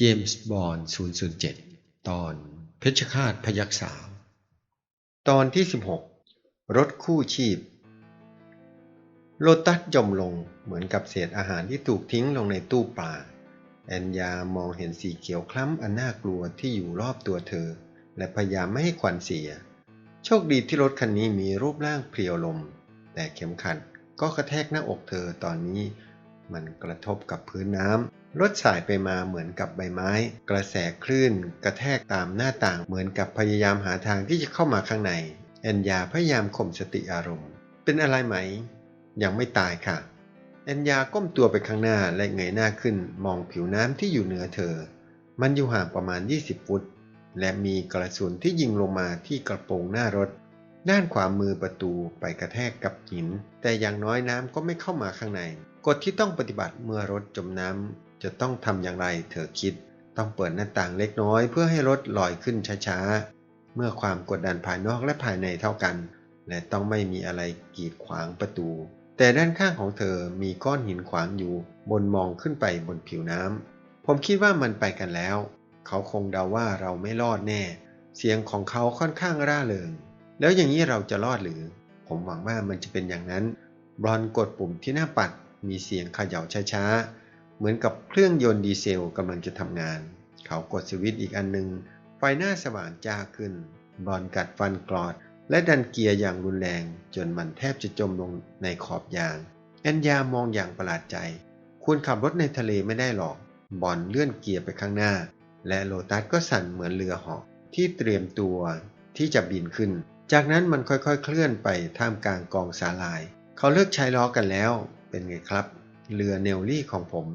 เจมส์บอนด์007 ตอนเพชฌฆาตพยักษ์สาว ตอนที่ 16 รถคู่ชีพ โลตัสจมลงเหมือนกับเศษอาหารที่ถูกทิ้งลงในตู้ปลา แอนยามองเห็นสีเขียวคล้ำอันน่ากลัวที่อยู่รอบตัวเธอ และพยายามไม่ให้ควันเสีย โชคดีที่รถคันนี้มีรูปร่างเพรียวลม แต่เข็มขัดก็กระแทกหน้าอกเธอตอนนี้ มันกระทบกับพื้นน้ำ รถสายไปมาเหมือนกับใบไม้ กระแสคลื่น กระแทกตามหน้าต่างเหมือนกับพยายามหาทางที่จะเข้ามาข้างใน แอนยาพยายามข่มสติอารมณ์ เป็นอะไรไหม ยังไม่ตายค่ะ แอนยาก้มตัวไปข้างหน้าและเงยหน้าขึ้น มองผิวน้ำที่อยู่เหนือเธอ มันอยู่ห่างประมาณ 20 ฟุต และมีกระสุนที่ยิงลงมาที่กระโปรงหน้ารถ ด้านขวามือประตูไปกระแทกกับหิน แต่อย่างน้อยน้ำก็ไม่เข้ามาข้างใน กฎที่ต้องปฏิบัติเมื่อรถจมน้ำ จะต้องทำอย่างไรเธอคิด ต้องเปิดหน้าต่างเล็กน้อย เพื่อให้รถลอยขึ้นช้าๆ เมื่อความกดดันภายนอกและภายในเท่ากัน และต้องไม่มีอะไรกีดขวางประตู แต่ด้านข้างของเธอมีก้อนหินขวางอยู่ บนมองขึ้นไปบนผิวน้ำผมคิดว่ามันไปกันแล้ว เขาคงเดาว่าเราไม่รอดแน่ เสียงของเขาค่อนข้างร่าเริง แล้วอย่างนี้เราจะรอดหรือ ผมหวังว่ามันจะเป็นอย่างนั้นบรอนกดปุ่มที่หน้าปัดมีเสียงเขย่าช้าๆ เหมือนกับเครื่องยนต์ดีเซลกำลังจะทำงาน เขากดสวิตช์อีกอันหนึ่ง ไฟหน้าสว่างจ้าขึ้น บอนกัดฟันกรอด และดันเกียร์อย่างรุนแรง จนมันแทบจะจมลงในขอบยาง แอนยามองอย่างประหลาดใจ คุณขับรถในทะเลไม่ได้หรอก บอลเลื่อนเกียร์ไปข้างหน้า และโลตัสก็สั่นเหมือนเรือหาะที่เตรียมตัวที่จะบินขึ้น จากนั้นมันค่อยๆ เคลื่อนไปท่ามกลางกองสาลาย เขาเลิกใช้ล้อกันแล้ว เป็นไงครับ เรือเนลลี่ของผม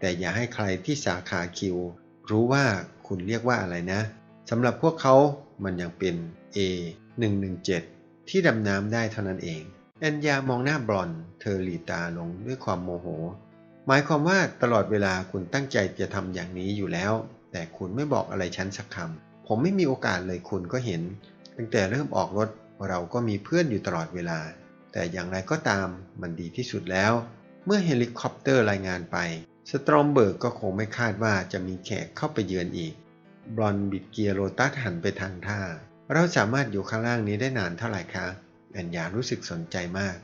แต่อย่าให้ใครที่สาขาคิว รู้ว่าคุณเรียกว่าอะไรนะสำหรับพวกเขามันยังเป็น A 117ที่ดำน้ำได้เท่านั้นเอง แอนยามองหน้าบลอนเธอหลีตาลงด้วยความโมโห หมายความว่าตลอดเวลาคุณตั้งใจจะทำอย่างนี้อยู่แล้ว แต่คุณไม่บอกอะไรฉันสักคำผมไม่มีโอกาสเลยคุณก็เห็น ตั้งแต่เริ่มออกรถเราก็มีเพื่อนอยู่ตลอดเวลา แต่อย่างไรก็ตามมันดีที่สุดแล้ว เมื่อเฮลิคอปเตอร์รายงานไป สตรอมเบิร์กก็คงไม่คาดว่าจะมีแขกเข้าไปเยือนอีก บอนบิดเกียร์โรตัสหันไปทางท่า เราสามารถอยู่ข้างล่างนี้ได้นานเท่าไหร่คะแอนยารู้สึกสนใจมาก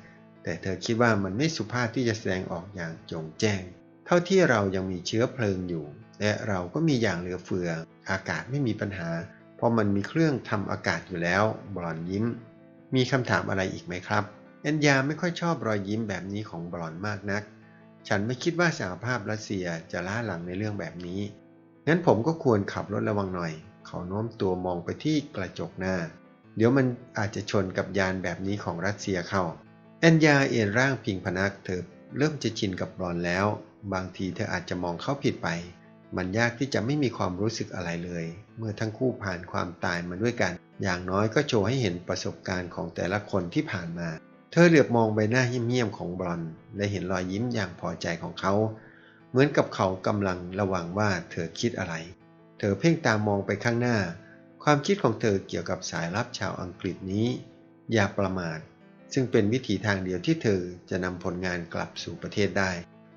แต่เธอคิดว่ามันไม่สุภาพที่จะแสดงออกอย่างจงแจ้ง เท่าที่เรายังมีเชื้อเพลิงอยู่ และเราก็มีอย่างเหลือเฟือ อากาศไม่มีปัญหา เพราะมันมีเครื่องทำอากาศอยู่แล้ว บอนยิ้ม มีคำถามอะไรอีกไหมครับ แอนยาไม่ค่อยชอบรอยยิ้มแบบนี้ของบลอนมากนัก ฉันไม่คิดว่าสหภาพรัสเซียจะล้าหลังในเรื่องแบบนี้ งั้นผมก็ควรขับรถระวังหน่อย เขาโน้มตัวมองไปที่กระจกหน้า เดี๋ยวมันอาจจะชนกับยานแบบนี้ของรัสเซียเข้า แอนยาเอ็นร่างพิงพนักเธอเริ่มจะชินกับบลอนแล้ว บางทีเธออาจจะมองเขาผิดไป มันยากที่จะไม่มีความรู้สึกอะไรเลย เมื่อทั้งคู่ผ่านความตายมาด้วยกัน อย่างน้อยก็โชว์ให้เห็นประสบการณ์ของแต่ละคนที่ผ่านมา เธอเหลือบมองใบหน้าเหี้ยมๆของบลอนและเห็นรอยยิ้มอย่างพอใจของเขา เหมือนกับเขากำลังระวังว่าเธอคิดอะไร เธอเพ่งตามมองไปข้างหน้า ความคิดของเธอเกี่ยวกับสายลับชาวอังกฤษนี้ อย่าประมาท ซึ่งเป็นวิถีทางเดียวที่เธอจะนำผลงานกลับสู่ประเทศได้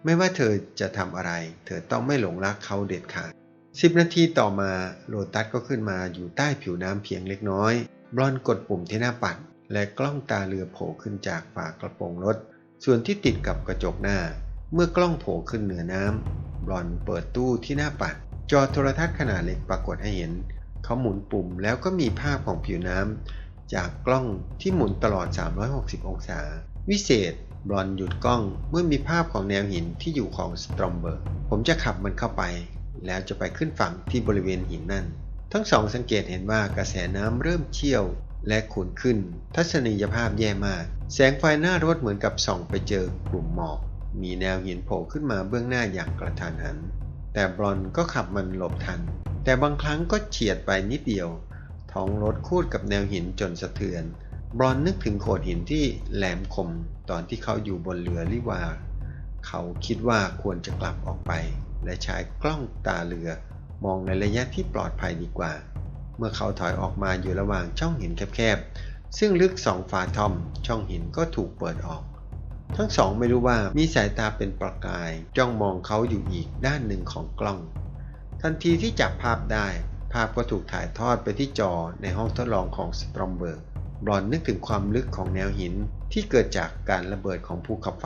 ไม่ว่าเธอจะทำอะไร เธอต้องไม่หลงรักเขาเด็ดขาดสิบนาทีต่อมาโลตัสก็ขึ้นมาอยู่ใต้ผิวน้ำเพียงเล็กน้อยบลอนกดปุ่มที่หน้าปัด และกล้องตาเรือโผล่ขึ้นจากฝากระโปรงรถ ส่วนที่ติดกับกระจกหน้า เมื่อกล้องโผล่ขึ้นเหนือน้ำบลอนเปิดตู้ที่หน้าปัด จอโทรทัศน์ขนาดเล็กปรากฏให้เห็น เขาหมุนปุ่มแล้วก็มีภาพของผิวน้ำจากกล้องที่หมุนตลอด 360 องศา วิเศษบลอนหยุดกล้องเมื่อมีภาพของแนวหินที่อยู่ของสตรอมเบิร์ก ผมจะขับมันเข้าไป แล้วจะไปขึ้นฝั่งที่บริเวณหินนั่น ทั้งสองสังเกตเห็นว่ากระแสน้ำเริ่มเชี่ยว และขุ่นขึ้น ทัศนียภาพแย่มาก แสงไฟหน้ารถเหมือนกับส่องไปเจอกลุ่มหมอก มีแนวหินโผล่ขึ้นมาเบื้องหน้าอย่างกระทันหัน แต่บลอนก็ขับมันหลบทัน แต่บางครั้งก็เฉียดไปนิดเดียว ท้องรถคูดกับแนวหินจนสะเทือนบลอนนึกถึงโขดหินที่แหลมคมตอนที่เขาอยู่บนเรือลิวา เขาคิดว่าควรจะกลับออกไป และใช้กล้องตาเรือ มองในระยะที่ปลอดภัยดีกว่า เมื่อเขาถอยออกมาอยู่ระหว่างช่องหินแคบๆ ซึ่งลึกสองฝาทอม ช่องหินก็ถูกเปิดออก ทั้งสองไม่รู้ว่ามีสายตาเป็นประกายจ้องมองเขาอยู่อีกด้านหนึ่งของกล้อง ทันทีที่จับภาพได้ ภาพก็ถูกถ่ายทอดไปที่จอในห้องทดลองของสตรอมเบิร์กบอนนึกถึงความลึกของแนวหินที่เกิดจากการระเบิดของภูเขาไฟ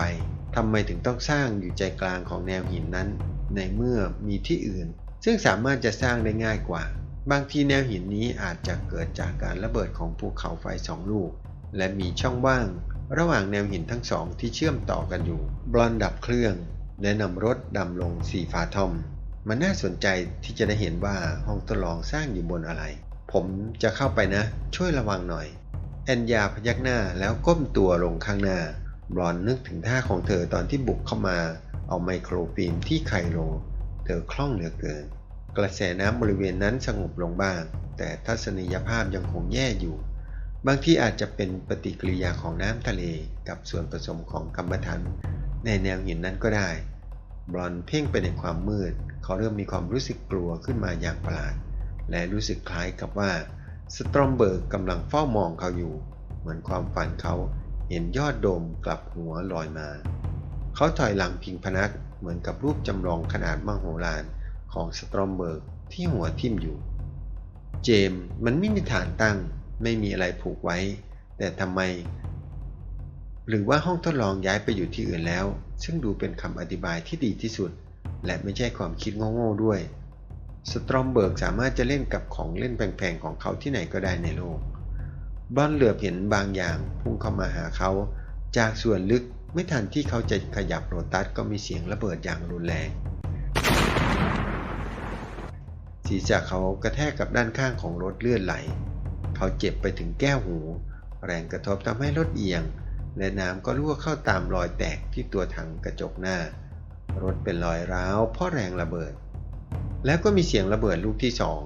ทำไมถึงต้องสร้างอยู่ใจกลางของแนวหินนั้น ในเมื่อมีที่อื่น ซึ่งสามารถจะสร้างได้ง่ายกว่า บางทีแนวหินนี้อาจจะเกิดจากการระเบิดของภูเขาไฟสองลูก และมีช่องว่าง ระหว่างแนวหินทั้งสองที่เชื่อมต่อกันอยู่บรอนดับเครื่องและนำรถดำลงสีฟ้าทอม มันน่าสนใจที่จะได้เห็นว่าห้องทดลองสร้างอยู่บนอะไร ผมจะเข้าไปนะ ช่วยระวังหน่อย แอนยาพยักหน้าแล้วก้มตัวลงข้างหน้าบรอนนึกถึงท่าของเธอตอนที่บุกเข้ามา เอาไมโครฟิล์มที่ไคโลเธอคล่องเหลือเกิน กระแสน้ำบริเวณนั้นสงบลงบ้าง แต่ทัศนียภาพยังคงแย่อยู่ บางที่อาจจะเป็นปฏิกิริยาของน้ำทะเลกับส่วนผสมของกรรมฐานในแนวหินนั้นก็ได้ บรอนเพ่งไปในความมืด เขาเริ่มมีความรู้สึกกลัวขึ้นมาอย่างประหลาด และรู้สึกคล้ายกับว่าสตรอมเบิร์กกำลังเฝ้ามองเขาอยู่ เหมือนความฝันเขาเห็นยอดโดมกลับหัวลอยมา เขาถอยหลังพิงพนักเหมือนกับรูปจำลองขนาดมโหฬาร ของสตรอมเบิร์กที่หัวทิ่มอยู่ เจมส์มันไม่มีฐานตั้งไม่มีอะไรผูกไว้ แต่ทำไม หรือว่าห้องทดลองย้ายไปอยู่ที่อื่นแล้ว ซึ่งดูเป็นคำอธิบายที่ดีที่สุด และไม่ใช่ความคิดโง่ๆด้วย สตรอมเบิร์กสามารถจะเล่นกับของเล่นแพงๆของเขาที่ไหนก็ได้ในโลกบอนเหลือบเห็นบางอย่างพุ่งเข้ามาหาเขา จากส่วนลึกไม่ทันที่เขาจะขยับโรตัสก็มีเสียงระเบิดอย่างรุนแรง ศีรษะเขากระแทกกับด้านข้างของรถเลื่อนไหล เขาเจ็บไปถึงแก้วหู แรงกระทบทำให้รถเอียง และน้ำก็รั่วเข้าตามรอยแตกที่ตัวถังกระจกหน้า รถเป็นรอยร้าวเพราะแรงระเบิด แล้วก็มีเสียงระเบิดลูกที่สอง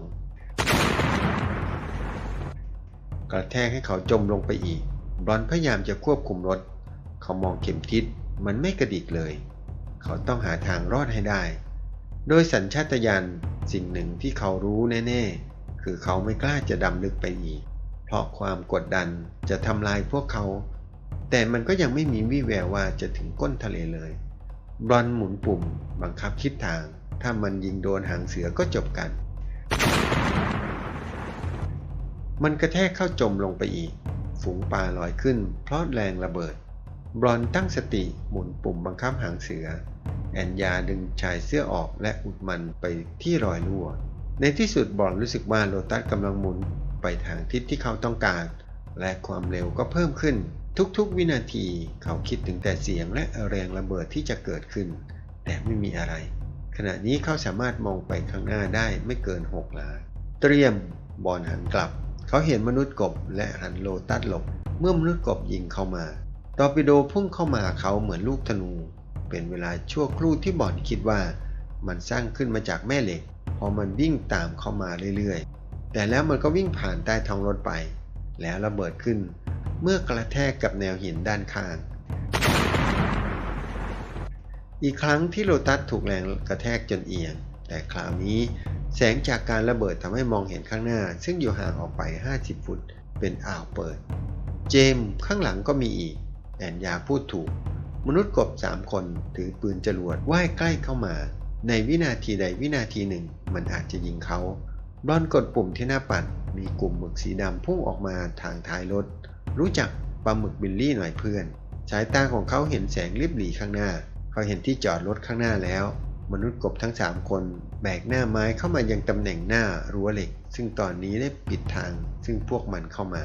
กระแทกให้เขาจมลงไปอีก บรอนพยายามจะควบคุมรถ เขามองเข็มทิศมันไม่กระดิกเลย เขาต้องหาทางรอดให้ได้ โดยสัญชาตญาณ สิ่งหนึ่งที่เขารู้แน่ๆ คือเขาไม่กล้าจะดำลึกไปอีก เพราะความกดดันจะทำลายพวกเขา แต่มันก็ยังไม่มีวี่แววว่าจะถึงก้นทะเลเลย บรอนหมุนปุ่ม บังคับทิศทาง ถ้ามันยิงโดนหางเสือก็จบกัน มันกระแทกเข้าจมลงไปอีก ฝูงปลาลอยขึ้น เพราะแรงระเบิด บรอนตั้งสติหมุนปุ่มบังคับหางเสือ แอนยาดึงชายเสื้อออกและอุดมันไปที่รอยรั่ว ในที่สุดบอนรู้สึกว่าโลตัสกำลังหมุนไปทางทิศที่เขาต้องการ และความเร็วก็เพิ่มขึ้น ทุกๆ วินาทีเขาคิดถึงแต่เสียงและแรงระเบิดที่จะเกิดขึ้น แต่ไม่มีอะไร ขณะนี้เขาสามารถมองไปข้างหน้าได้ไม่เกินหกลา เตรียมบอลหันกลับ เขาเห็นมนุษย์กบและหันโลตัสหลบ เมื่อมนุษย์กบยิงเข้ามา ตอร์ปิโดพุ่งเข้ามาเขาเหมือนลูกธนู เป็นเวลาชั่วครู่ที่บอลคิดว่า มันสร้างขึ้นมาจากแม่เหล็ก พอมันวิ่งตามเข้ามาเรื่อยๆ แต่แล้วมันก็วิ่งผ่านใต้ท้องรถไป แล้วระเบิดขึ้น เมื่อกระแทกกับแนวหินด้านข้าง อีกครั้งที่โลตัสถูกแรงกระแทกจนเอียง แต่คราวนี้แสงจากการระเบิดทำให้มองเห็นข้างหน้า ซึ่งอยู่ห่างออกไป 50 ฟุต เป็นอ่าวเปิด เจมข้างหลังก็มีอีกแอนยาพูดถูก มนุษย์กบสามคนถือปืนจรวดว่ายใกล้เข้ามา ในวินาทีใดวินาทีหนึ่ง มันอาจจะยิงเขาบลอนกดปุ่มที่หน้าปัด มีกลุ่มหมึกสีดำพุ่งออกมาทางท้ายรถ รู้จักปลาหมึกบิลลี่หน่อยเพื่อน สายตาของเขาเห็นแสงริบหรี่ข้างหน้า เขาเห็นที่จอดรถข้างหน้าแล้ว มนุษย์กบทั้งสามคนแบกหน้าไม้เข้ามายังตำแหน่งหน้ารั้วเหล็ก ซึ่งตอนนี้ได้ปิดทาง ซึ่งพวกมันเข้ามา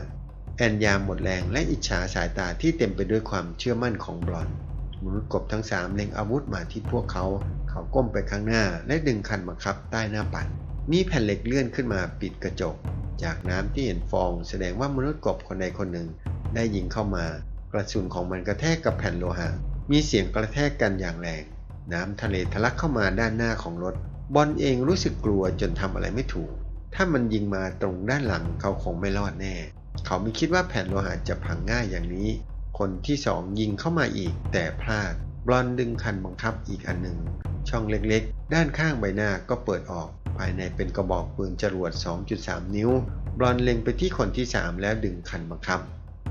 แอนยามหมดแรงและอิจฉาสายตาที่เต็มไปด้วยความเชื่อมั่นของบลอน มนุษย์กบทั้งสามเล็งอาวุธมาที่พวกเขา เขาก้มไปข้างหน้าและดึงคันบังคับใต้หน้าปัด มีแผ่นเหล็กเลื่อนขึ้นมาปิดกระจก จากน้ำที่เห็นฟองแสดงว่ามนุษย์กบคนใดคนหนึ่ง ได้ยิงเข้ามา กระสุนของมันกระแทกกับแผ่นโลหะ มีเสียงกระแทกกันอย่างแรง น้ำทะเลทะลักเข้ามาด้านหน้าของรถ บอลเองรู้สึกกลัวจนทำอะไรไม่ถูก ถ้ามันยิงมาตรงด้านหลังเขาคงไม่รอดแน่ เขาไม่คิดว่าแผ่นโลหะจะพังง่ายอย่างนี้ คนที่สองยิงเข้ามาอีกแต่พลาด บลอนดึงคันบังคับอีกอันหนึ่ง ช่องเล็กๆ ด้านข้างใบหน้าก็เปิดออก ภายในเป็นกระบอกปืนจรวด 2.3 นิ้ว บลอนเล็งไปที่คนที่3แล้วดึงคันบังคับ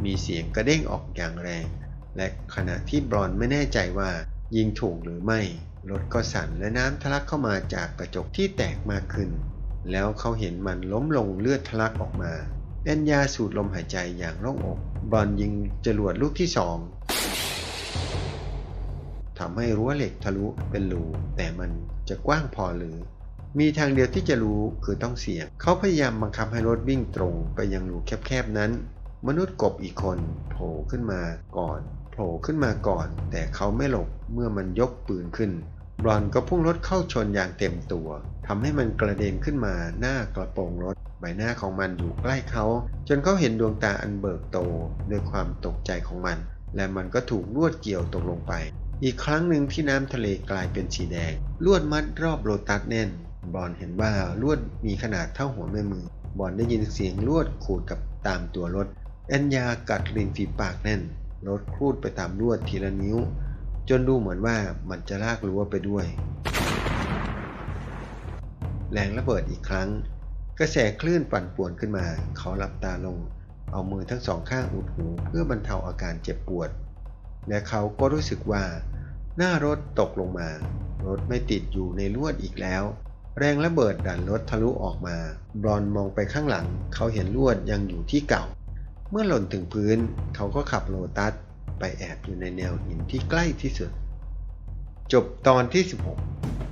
มีเสียงกระเด้งออกอย่างแรง และขณะที่บลอนไม่แน่ใจว่ายิงถูกหรือไม่ รถก็สั่นและน้ำทะลักเข้ามาจากกระจกที่แตกมากขึ้น แล้วเขาเห็นมันล้มลงเลือดทะลักออกมา แอนยาสูดลมหายใจอย่างโล่งอก บอลยิงจรวดลูกที่สองทำให้รั้วเหล็กทะลุเป็นรูแต่มันจะกว้างพอหรือ มีทางเดียวที่จะรู้คือต้องเสี่ยง เขาพยายามบังคับให้รถวิ่งตรงไปยังรูแคบๆนั้น มนุษย์กบอีกคนโผล่ขึ้นมาก่อนโผล่ขึ้นมาก่อน แต่เขาไม่หลบเมื่อมันยกปืนขึ้นบรอนก็พุ่งรถเข้าชนอย่างเต็มตัวทำให้มันกระเด็นขึ้นมาหน้ากระโปรงรถ ใบหน้าของมันอยู่ใกล้เขา จนเขาเห็นดวงตาอันเบิกโตด้วยความตกใจของมัน และมันก็ถูกลวดเกี่ยวตกลงไป อีกครั้งหนึ่งที่น้ำทะเลกลายเป็นสีแดง ลวดมัดรอบโลตัสแน่น บอลเห็นว่าลวดมีขนาดเท่าหัวแม่มือ บอลได้ยินเสียงลวดขูดกับตามตัวรถแอนยากัดริมฝีปากแน่นรถครูดไปตามลวดทีละนิ้ว จนดูเหมือนว่ามันจะลากรั้วไปด้วย แรงระเบิดอีกครั้ง กระแสคลื่นปั่นป่วนขึ้นมา เขาหลับตาลง เอามือทั้งสองข้างอุดหูเพื่อบรรเทาอาการเจ็บปวด และเขาก็รู้สึกว่า หน้ารถตกลงมา รถไม่ติดอยู่ในลวดอีกแล้ว แรงระเบิดดันรถทะลุออกมา บรอนมองไปข้างหลัง เขาเห็นลวดยังอยู่ที่เก่า เมื่อหล่นถึงพื้น เขาก็ขับโลตัสไปแอบอยู่ในแนวหินที่ใกล้ที่สุด จบตอนที่ 16